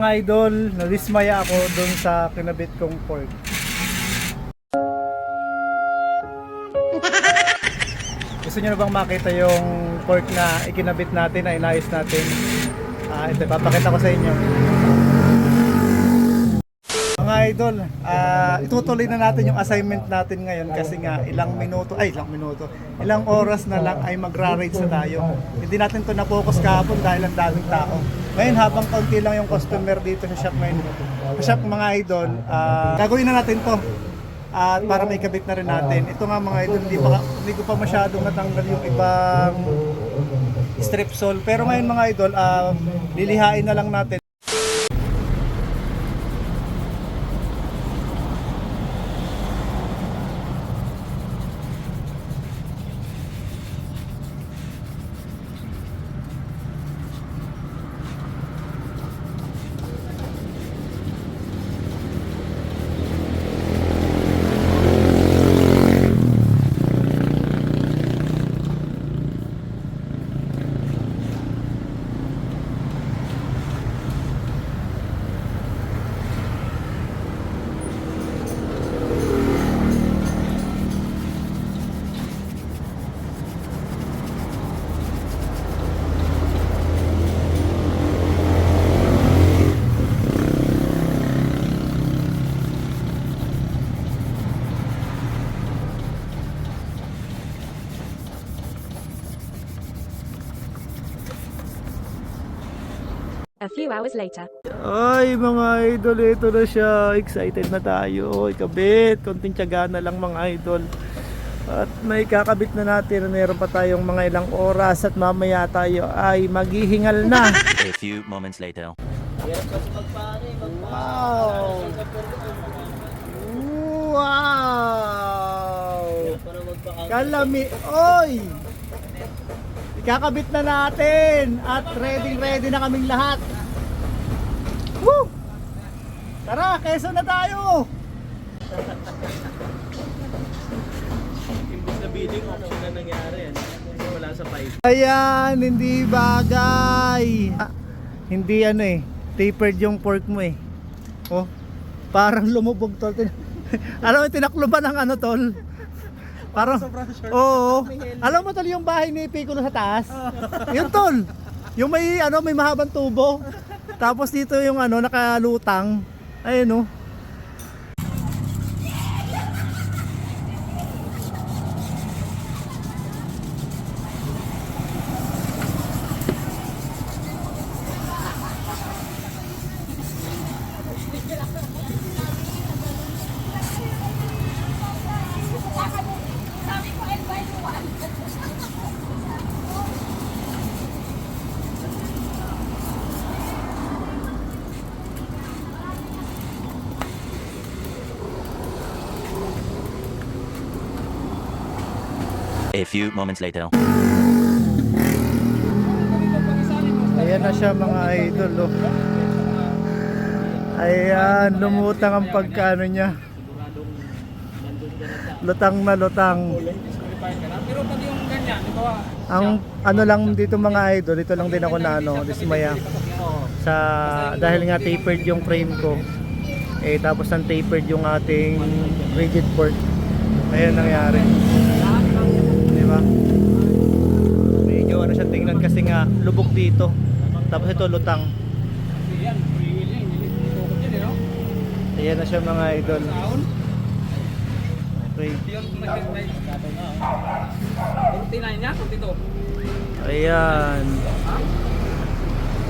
Mga idol, nadismaya ako dun sa kinabit kong pork. Gusto niyo na bang makita yung pork na ikinabit natin, na inayos natin? Ah, ito, papakita ko sa inyo. Idol, ah, itutuloy na natin yung assignment natin ngayon kasi nga ilang minuto, ay ilang minuto, ilang oras na lang ay magra-rage na tayo. Hindi natin to na-focus kahapon dahil ang daming tao. Ngayon habang kaunti lang yung customer dito sa shop ngayon, sa shop mga idol, ah, gagawin na natin to. At para may kabit na rin natin. Ito nga mga idol, hindi, pa, hindi ko pa masyadong natanggal yung ibang strip sole. Pero ngayon mga idol, ah, lilihain na lang natin. A few hours later. Ay mga idol, ito na siya. Excited na tayo. Ikabit. Konting tiyaga na lang mga idol. At may kakabit na natin. Meron pa tayong mga ilang oras at mamaya tayo ay maghihingal na. A few moments later. Wow! Wow! Kalami! Oy! Ikakabit na natin at ready ready na kaming lahat. Woo! Tara, keso na tayo! Imbis na bidding option na nangyari. ano? Kasi wala sa 5. Ayan, hindi bagay. Ah, hindi ano eh, tapered yung pork mo eh. Oh, parang lumubog tol. Tin- Alam mo, tinakluban ng ano tol. Parang, oo. Alam mo tol, yung bahay ni Piccolo sa taas? Yun tol. Yung may, ano, may mahabang tubo. Tapos dito yung ano, nakalutang. Ayun oh. A few moments later. Ayan na siya mga idol oh. Ayan, lumutang ang pagkano niya. Lutang na lutang. Pero pag yung ganyan. Ang ano lang dito mga idol, ito lang din ako na ano, dismaya. Sa dahil nga tapered yung frame ko. Eh tapos ang tapered yung ating rigid port. Ayun nangyari. Ba? Medyo ano siya tingnan kasi nga lubog dito. Tapos ito lutang. Ayan na siya mga idol. Okay. Yung nag-9. 49 niya, kung dito. Ayan.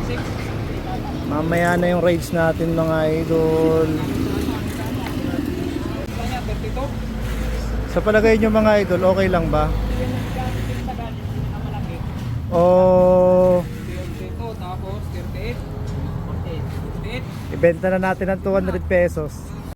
6. Mamaya na yung raids natin mga idol. Niya, 32. Sa palagay nyo mga idol, okay lang ba? O 32, tapos 38. 48. ibenta na natin ng 200 pesos.